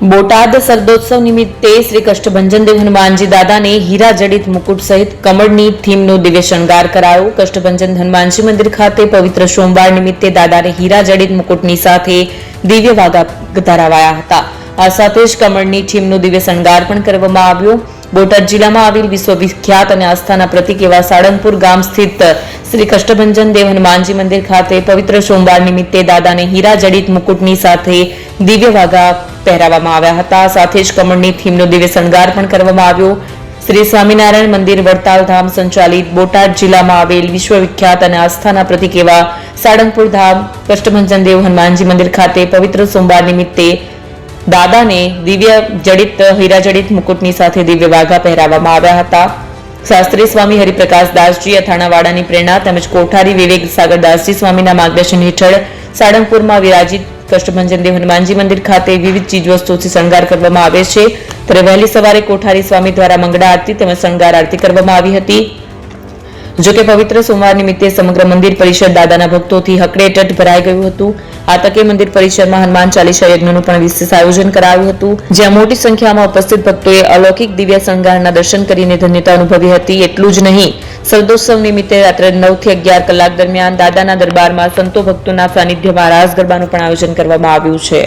બોટાદ શરદોત્સવ નિમિત્તે શ્રી કષ્ટભંજનદેવ હનુમાનજી દાદાને હીરા જડિત મુકુટ સહિત કમળની થીમનો દિવ્ય શણગાર કરાયો. કષ્ટભંજન હનુમાનજી મંદિર ખાતે પવિત્ર સોમવાર નિમિત્તે દાદાને હીરા જડિત મુકુટની સાથે દિવ્ય વાગા ધરાવાયા હતા. આ સાથે જ કમળની થીમનો દિવ્ય શણગાર પણ કરવામાં આવ્યો. બોટાદ જિલ્લામાં આવેલ વિશ્વવિખ્યાત અને આસ્થાના પ્રતિક એવા સાળંગપુર ગામ સ્થિત શ્રી કષ્ટભંજન દેવ હનુમાનજી મંદિર ખાતે પવિત્ર સોમવાર નિમિત્તે દાદાને હીરા જડિત મુકુટની સાથે દિવ્ય વાગા પહેરાવવામાં આવ્યા હતા. સાથે જ કમળની થીમનો દિવ્ય શણગાર પણ કરવામાં આવ્યો. શ્રી સ્વામિનારાયણ મંદિર વડતાલ ધામ સંચાલિત બોટાદ જિલ્લામાં આવેલ વિશ્વવિખ્યાત અને આસ્થાના પ્રતિક એવા સાળંગપુર ધામ, કષ્ટભંજન દેવ હનુમાનજી મંદિર ખાતે પવિત્ર સોમવાર નિમિત્તે દાદાને દિવ્ય જડિત હીરાજડિત મુકુટની સાથે દિવ્ય વાઘા પહેરાવવામાં આવ્યા હતા. શાસ્ત્રી સ્વામી હરિપ્રકાશ દાસજી, અથાણાવાડાની પ્રેરણા તેમજ કોઠારી વિવેક સાગર દાસજી સ્વામીના માર્ગદર્શન હેઠળ સાળંગપુરમાં વિરાજિત કષ્ટભંજન દેવ હનુમાનજી મંદિર ખાતે વિવિધ ચીજવસ્તુઓથી શણગાર કરવામાં આવે છે. ત્યારે વહેલી સવારે કોઠારી સ્વામી દ્વારા મંગળા આરતી તેમજ શણગાર આરતી કરવામાં આવી હતી. જો કે પવિત્ર સોમવાર નિમિત્તે સમગ્ર મંદિર પરિષદ દાદાના ભક્તોથી હકડેટટ ભરાઈ ગયું હતું. આ તકે મંદિર પરિસરમાં હનુમાન ચાલીસા યજ્ઞનું પણ વિશેષ આયોજન કરાયું હતું. જ્યાં મોટી સંખ્યામાં ઉપસ્થિત ભક્તોએ અલૌકિક દિવ્ય શણગારના દર્શન કરીને ધન્યતા અનુભવી હતી. એટલું જ નહીં સરદોત્સવ નિમિત્તે રાત્રે નવથી અગિયાર કલાક દરમિયાન દાદાના દરબારમાં સંતો ભક્તોના સાનિધ્યમાં રાસ ગરબાનું પણ આયોજન કરવામાં આવ્યું છે.